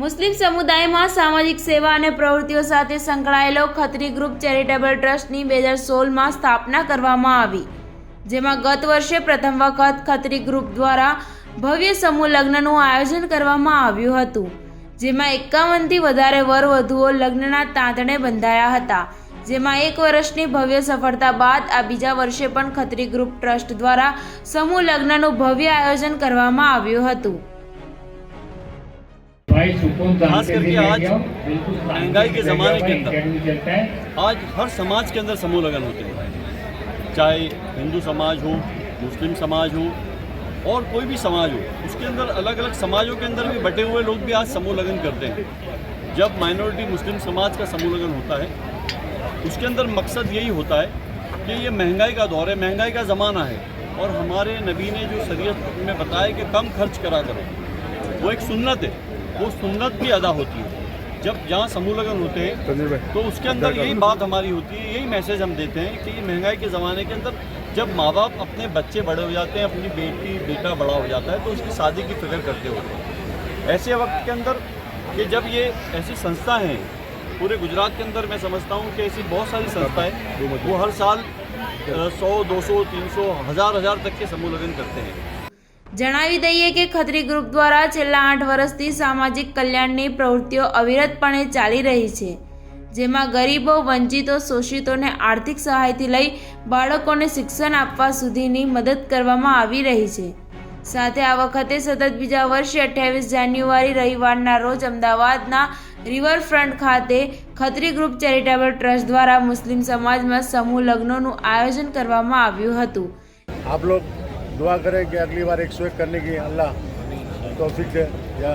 મુસ્લિમ સમુદાયમાં સામાજિક સેવા અને પ્રવૃત્તિઓ સાથે સંકળાયેલો ખત્રી ગ્રુપ ચેરિટેબલ ટ્રસ્ટની બે હજાર સોળમાં સ્થાપના કરવામાં આવી, જેમાં ગત વર્ષે પ્રથમ વખત ખત્રી ગ્રુપ દ્વારા ભવ્ય સમૂહ લગ્નનું આયોજન કરવામાં આવ્યું હતું, જેમાં એકાવનથી વધારે વર વધુઓ લગ્નના તાંતણે બંધાયા હતા, જેમાં એક વર્ષની ભવ્ય સફળતા બાદ આ બીજા વર્ષે પણ ખત્રી ગ્રુપ ટ્રસ્ટ દ્વારા સમૂહ લગ્નનું ભવ્ય આયોજન કરવામાં આવ્યું હતું. खास करके आज महँगाई के ज़माने के अंदर। आज हर समाज के अंदर समूह लगन होते हैं। चाहे हिंदू समाज हो मुस्लिम समाज हो और कोई भी समाज हो उसके अंदर अलग अलग समाजों के अंदर भी बटे हुए लोग भी आज समूह लगन करते हैं। जब माइनॉरिटी मुस्लिम समाज का समूह लगन होता है उसके अंदर मकसद यही होता है कि ये महँगाई का दौर है महँगाई का ज़माना है और हमारे नबी ने जो शरीयत में बताया कि कम खर्च करा करो वो एक सुन्नत है। वो सुन्नत भी अदा होती है। जब जहाँ समूह लगन होते हैं तो उसके अंदर यही बात हमारी होती है यही मैसेज हम देते हैं कि महँगाई के ज़माने के अंदर जब माँ बाप अपने बच्चे बड़े हो जाते हैं अपनी बेटी बेटा बड़ा हो जाता है तो उसकी शादी की फ़िक्र करते होते हैं ऐसे वक्त के अंदर कि जब ये ऐसी संस्था हैं पूरे गुजरात के अंदर मैं समझता हूँ कि ऐसी बहुत सारी संस्थाएँ वो हर साल सौ दो सौ तीन सौ हज़ार हज़ार तक के समूह लगन करते हैं। જણાવી દઈએ કે ખત્રી ગ્રુપ દ્વારા છેલ્લા આઠ વર્ષથી સામાજિક કલ્યાણની પ્રવૃત્તિઓ અવિરતપણે ચાલી રહી છે, જેમાં ગરીબો, વંચિતો, શોષિતોને આર્થિક સહાયથી લઈ બાળકોને શિક્ષણ આપવા સુધીની મદદ કરવામાં આવી રહી છે. સાથે આ વખતે સતત બીજા વર્ષે અઠ્યાવીસ જાન્યુઆરી રવિવારના રોજ અમદાવાદના રિવરફ્રન્ટ ખાતે ખત્રી ગ્રુપ ચેરિટેબલ ટ્રસ્ટ દ્વારા મુસ્લિમ સમાજમાં સમૂહ લગ્નોનું આયોજન કરવામાં આવ્યું હતું. આપ લોગ दुआ करें कि अगली बार एक सौ एक करने की अल्लाह तौफीक दे या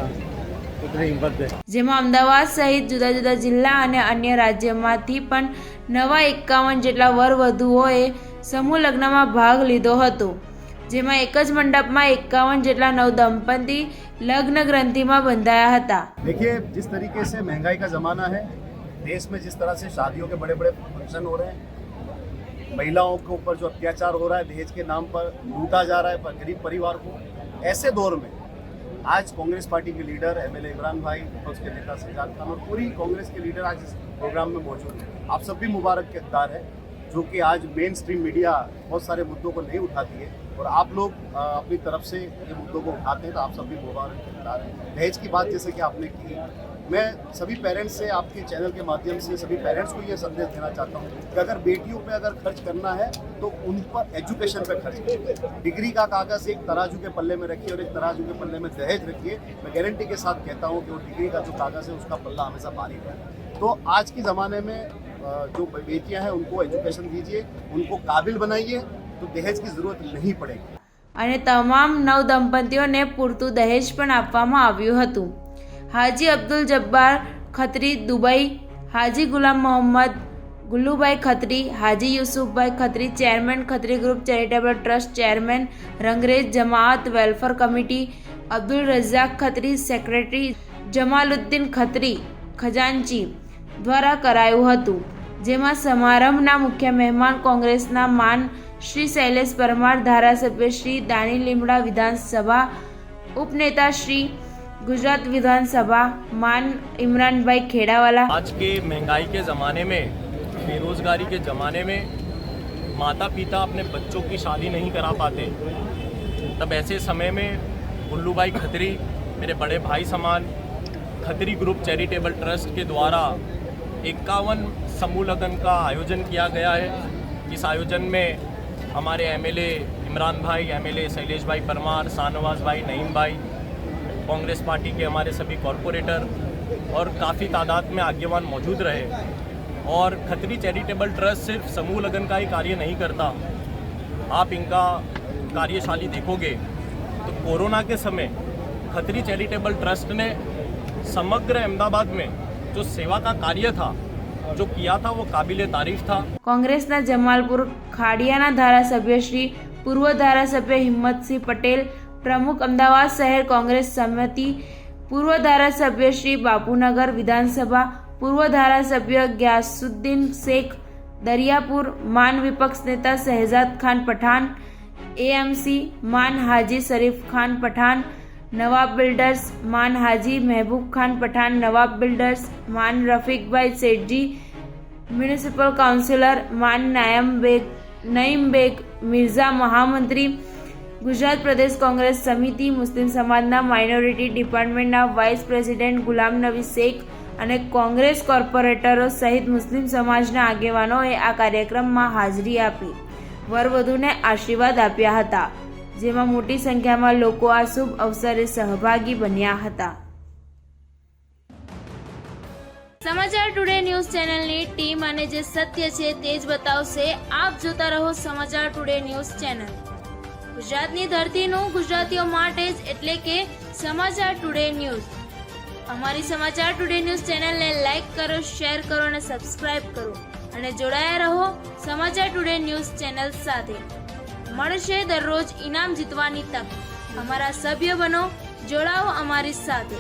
उतनी हिम्मत दे જેમાં અમદાવાદ સહિત જુદા જુદા જિલ્લા અને અન્ય રાજ્યમાંથી પણ નવા એકાવન જેટલા વર વધુઓએ સમૂહ લગ્નમાં ભાગ લીધો હતો જેમાં એક જ મંડપમાં એકાવન જેટલા નવ દંપતી લગ્ન ગ્રંથિમાં બંધાયા હતા देखिए जिस तरीके से महंगाई का ज़माना है देश में जिस तरह से शादियों के बड़े बड़े फंक्शन हो रहे हैं महिलाओं के ऊपर जो अत्याचार हो रहा है, दहेज के नाम पर लूटा जा रहा है गरीब परिवार को, ऐसे दौर में आज कांग्रेस पार्टी के लीडर एम एल इमरान भाई विपक्ष के नेता सजाद खान और पूरी कांग्रेस के लीडर आज इस प्रोग्राम में मौजूद हैं। आप सब भी मुबारक के हकदार है, जो कि आज मेन स्ट्रीम मीडिया बहुत सारे मुद्दों को नहीं उठाती है। और आप लोग अपनी तरफ़ से ये मुद्दों को उठाते हैं तो आप सभी मुबारक हकदार हैं। दहेज की बात जैसे कि आपने की, मैं सभी पेरेंट्स से आपके चैनल के माध्यम से सभी पेरेंट्स को ये संदेश देना चाहता हूँ कि अगर बेटियों पे अगर खर्च करना है तो उन पर एजुकेशन पे खर्च करिए डिग्री का कागज़ एक तराजू के पल्ले में रखिए और एक तराजू के पल्ले में दहेज रखिए। मैं गारंटी के साथ कहता हूँ कि वो डिग्री का जो कागज़ है, उसका पल्ला हमेशा भारी है। तो आज के ज़माने में जो बेटियाँ हैं, उनको एजुकेशन दीजिए, उनको काबिल बनाइए तो दहेज की ज़रूरत नहीं पड़ेगी અને તમામ નવ દંપતીઓને પૂરતું દહેજ પણ આપવામાં આવ્યું હતું હાજી અબ્દુલ જબ્બાર ખત્રી દુબઈ હાજી ગુલામ Mohammad Gullubhai Khatri Haji Yusufbhai Khatri chairman Khatri group charitable trust chairman Rangrez Jamaat welfare committee Abdul Razak Khatri secretary Jamaluddin Khatri ખજાનચી દ્વારા કરાયું હતું જેમાં સમારંભના મુખ્ય મહેમાન કોંગ્રેસના માન શ્રી શૈલેષ પરમાર ધારાસભ્ય શ્રી દાની લીમડા વિધાનસભા ઉપનેતા શ્રી ગુજરાત વિધાનસભા માન ઇમરાનભાઈ ખેડાવાલા आज के महंगाई के ज़माने में बेरोज़गारी के ज़माने में माता पिता अपने बच्चों की शादी नहीं करा पाते तब ऐसे समय में गुल्लू भाई खत्री मेरे बड़े भाई समान खत्री ग्रुप चैरिटेबल ट्रस्ट के द्वारा इक्यावन समूह लगन का आयोजन किया गया है इस आयोजन में हमारे एमएलए इमरान भाई, एमएलए शैलेश भाई परमार, शाहनवाज भाई, नईम भाई, कांग्रेस पार्टी के हमारे सभी कॉरपोरेटर और काफ़ी तादाद में आगेवान मौजूद रहे। और खत्री चैरिटेबल ट्रस्ट सिर्फ़ समूह लगन का ही कार्य नहीं करता। आप इनका कार्यशाली देखोगे तो कोरोना के समय खत्री चैरिटेबल ट्रस्ट ने समग्र अहमदाबाद में जो सेवा का कार्य था जो किया था वो काबिल तारीफ था કોંગ્રેસના જમાલપુર ખાડિયાના ધારાસભ્ય શ્રી પૂર્વ ધારાસભ્ય હિંમતસિંહ પટેલ પ્રમુખ અમદાવાદ શહેર કોંગ્રેસ સમિતિ પૂર્વ ધારાસભ્ય શ્રી બાપુનગર વિધાનસભા પૂર્વ ધારાસભ્ય ગ્યાસુદ્દીન શેખ દરિયાપુર માન વિપક્ષ નેતા શહેજાદ ખાન પઠાણ એએમસી માન હાજી શરીફ ખાન પઠાણ નવાબ બિલ્ડર્સ માન હાજી, મહેબૂબ ખાન પઠાણ, નવાબ બિલ્ડર્સ માન રફીકભાઈ શેઠજી મ્યુનિસિપલ કાઉન્સિલર માન નાયમ બેગ નઈમ બેગ, મિર્ઝા મહામંત્રી, ગુજરાત પ્રદેશ કોંગ્રેસ સમિતિ, મુસ્લિમ સમાજના માઇનોરિટી ડિપાર્ટમેન્ટના વાઇસ પ્રેસિડેન્ટ ગુલામ નબી શેખ અને કોંગ્રેસ કોર્પોરેટરો સહિત મુસ્લિમ સમાજના આગેવાનોએ આ કાર્યક્રમમાં હાજરી આપી. વરવધુને આશીર્વાદ આપ્યા હતા. જેમાં મોટી સંખ્યામાં લોકો આ શુભ અવસરે સહભાગી બન્યા હતા. સમાચાર ટુડે ન્યૂઝ ચેનલની ટીમ અને જે સત્ય છે તે જ બતાવશે. આપ જોતા રહો સમાચાર ટુડે ન્યૂઝ ચેનલ. ગુજરાતની ધરતીનું ગુજરાતીઓ માટે જ એટલે કે સમાચાર ટુડે ન્યૂઝ. અમારી સમાચાર ટુડે ન્યૂઝ ચેનલને લાઈક કરો, શેર કરો અને સબસ્ક્રાઇબ કરો. અને જોડાયા રહો સમાચાર ટુડે ન્યૂઝ ચેનલ સાથે. મળશે દરરોજ ઇનામ જીતવાની તક. અમારા સભ્ય બનો જોડાઓ અમારી સાથે.